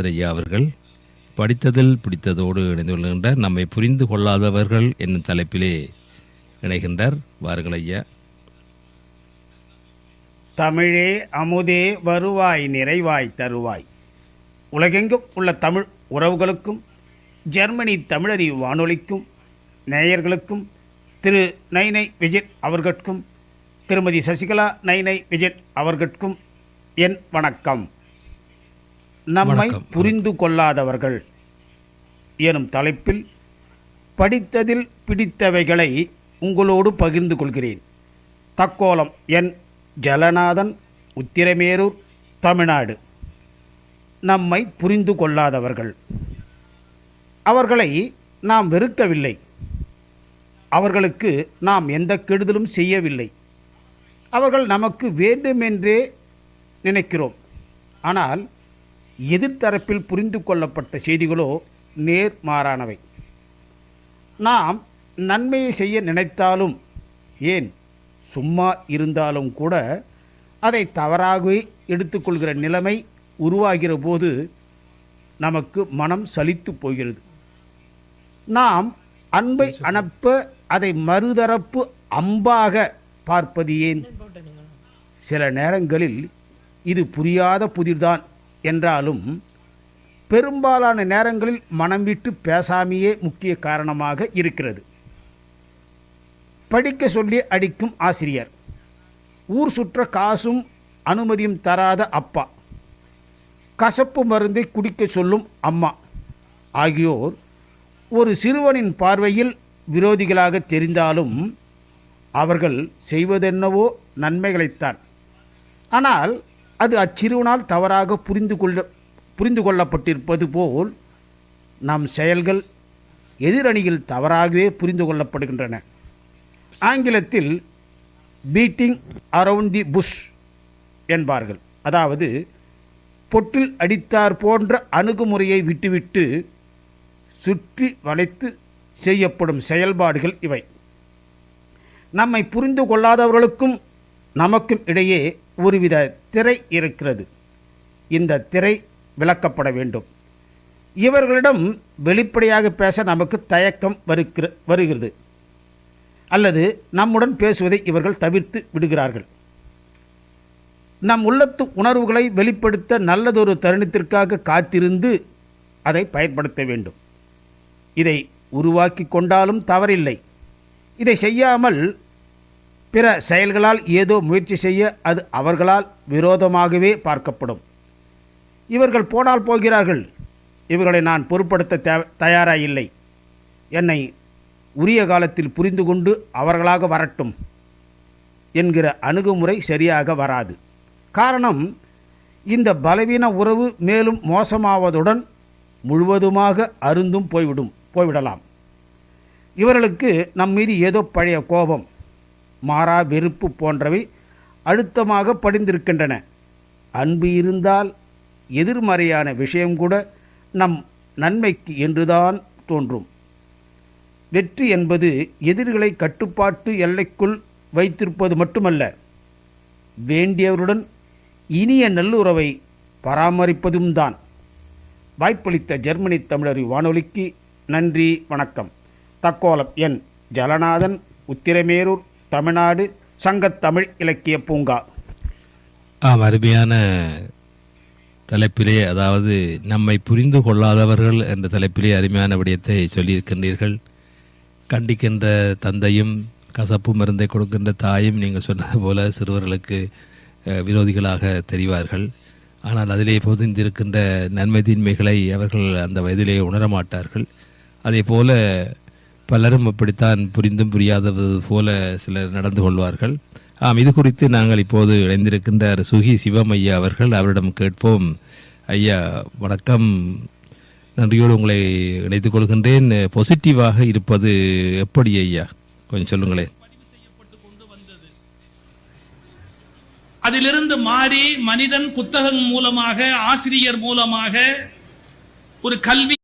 ஐயா அவர்கள் படித்ததில் பிடித்ததோடு இணைந்து கொள்கின்றார். நம்மை புரிந்து கொள்ளாதவர்கள் என்னும் தலைப்பிலே இணைகின்றார். வாருங்கள் ஐயா. தமிழே அமுதே வருவாய் நிறைவாய் தருவாய். உலகெங்கும் உள்ள தமிழ் உறவுகளுக்கும் ஜெர்மனி தமிழறி வானொலிக்கும் நேயர்களுக்கும் திரு நைனை விஜய் அவர்கட்கும் திருமதி சசிகலா நைனை விஜய் அவர்கட்கும் என் வணக்கம். நம்மை. புரிந்து கொள்ளாதவர்கள் எனும் தலைப்பில் படித்ததில் பிடித்தவைகளை உங்களோடு பகிர்ந்து கொள்கிறேன் தக்கோலம் என் ஜலநாதன் உத்திரமேரூர் தமிழ்நாடு. நம்மை புரிந்து கொள்ளாதவர்கள் அவர்களை நாம் வெறுக்கவில்லை. அவர்களுக்கு நாம் எந்த கெடுதலும் செய்யவில்லை. அவர்கள் நமக்கு வேண்டுமென்றே நினைக்கிறோம். ஆனால் எதிர்த்தரப்பில் புரிந்து கொள்ளப்பட்ட செய்திகளோ நேர்மாறானவை நாம் நன்மையை செய்ய நினைத்தாலும் ஏன் சும்மா இருந்தாலும் கூட அதை தவறாகவே எடுத்துக்கொள்கிற நிலைமை உருவாகிற போது நமக்கு மனம் சலித்து போகிறது. நாம் அன்பை அனுப்ப அதை மறுதரப்பு அம்பாக பார்ப்பது ஏன்? சில நேரங்களில் இது புரியாத புதிர்தான். என்றாலும் பெரும்பாலான நேரங்களில் மனம் விட்டு பேசாமையே முக்கிய காரணமாக இருக்கிறது. படிக்க சொல்லி அடிக்கும் ஆசிரியர். ஊர் சுற்ற காசும் அனுமதியும் தராத அப்பா. கசப்பு மருந்தை குடிக்க சொல்லும் அம்மா. ஆகியோர் ஒரு சிறுவனின் பார்வையில் விரோதிகளாக தெரிந்தாலும் அவர்கள் செய்வதென்னவோ நன்மைகளைத்தான். ஆனால் அது அச்சிறுவனால் தவறாக புரிந்து கொள்ள புரிந்து கொள்ளப்பட்டிருப்பது போல் நம் செயல்கள் எதிரணியில் தவறாகவே புரிந்து கொள்ளப்படுகின்றன. ஆங்கிலத்தில் பீட்டிங் அரவுண்ட் தி புஷ் என்பார்கள். அதாவது பொட்டில் அடித்தார் போன்ற அணுகுமுறையை விட்டுவிட்டு சுற்றி வளைத்து செய்யப்படும் செயல்பாடுகள் இவை. நம்மை புரிந்து கொள்ளாதவர்களுக்கும் நமக்கும் இடையே ஒருவித திரை இருக்கிறது. இந்த திரை விளக்கப்பட வேண்டும். இவர்களிடம் வெளிப்படையாக பேச நமக்கு தயக்கம் வருகிற வருகிறது. அல்லது நம்முடன் பேசுவதை இவர்கள் தவிர்த்து விடுகிறார்கள். நம் உள்ளத்து உணர்வுகளை வெளிப்படுத்த நல்லதொரு தருணத்திற்காக காத்திருந்து அதை பயன்படுத்த வேண்டும். இதை உருவாக்கி கொண்டாலும் தவறில்லை. இதை செய்யாமல் பிற செயல்களால் ஏதோ முயற்சி செய்ய அது அவர்களால் விரோதமாகவே பார்க்கப்படும். இவர்கள் போனால் போகிறார்கள். இவர்களை நான் பொருட்படுத்த தே- தயாராயில்லை. என்னை உரிய காலத்தில் புரிந்து கொண்டு அவர்களாக வரட்டும் என்கிற அணுகுமுறை சரியாக வராது. காரணம் இந்த பலவீன உறவு மேலும் மோசமாவதுடன் முழுவதுமாக அருந்தும் போய்விடும் போய்விடலாம். இவர்களுக்கு நம் மீது ஏதோ பழைய கோபம் மாறா வெறுப்பு போன்றவை அழுத்தமாக படிந்திருக்கின்றன. அன்பு இருந்தால் எதிர்மறையான விஷயம் கூட நம் நன்மைக்கு என்றுதான் தோன்றும். வெற்றி என்பது எதிரிகளை கட்டுப்பாட்டு எல்லைக்குள் வைத்திருப்பது மட்டுமல்ல வேண்டியவருடன் இனிய நல்லுறவை பராமரிப்பதும் தான். வாய்ப்பளித்த ஜெர்மனி தமிழறி வானொலிக்கு நன்றி வணக்கம். தக்கோலம் என் ஜலநாதன் உத்திரமேரூர். தமிழ்நாடு சங்கத்தமிழ் இலக்கிய பூங்கா. ஆம் அருமையான தலைப்பிலே அதாவது நம்மை புரிந்து கொள்ளாதவர்கள் என்ற தலைப்பிலே அருமையான விடயத்தை சொல்லியிருக்கின்றீர்கள். கண்டிக்கின்ற தந்தையும் கசப்பு மருந்தை கொடுக்கின்ற தாயும் நீங்கள் சொன்னது போல சிறுவர்களுக்கு விரோதிகளாக தெரிவார்கள். ஆனால் அதிலே பொதிந்திருக்கின்ற நன்மை தீன்மைகளை அவர்கள் அந்த வயதிலே உணரமாட்டார்கள். அதே போல பலரும் அப்படித்தான் புரிந்தும் புரியாதது போல சிலர் நடந்து கொள்வார்கள். ஆம் இது குறித்து நாங்கள் இப்போது இணைந்திருக்கின்றார் சுகி சிவம் ஐயா அவர்கள் அவரிடம் கேட்போம். ஐயா வணக்கம். நன்றியோடு உங்களை இணைத்துக் கொள்கின்றேன். பாசிட்டிவாக இருப்பது எப்படி ஐயா? கொஞ்சம் சொல்லுங்களேன். அதிலிருந்து மாறி மனிதன் புத்தகம் மூலமாக ஆசிரியர் மூலமாக ஒரு கல்வி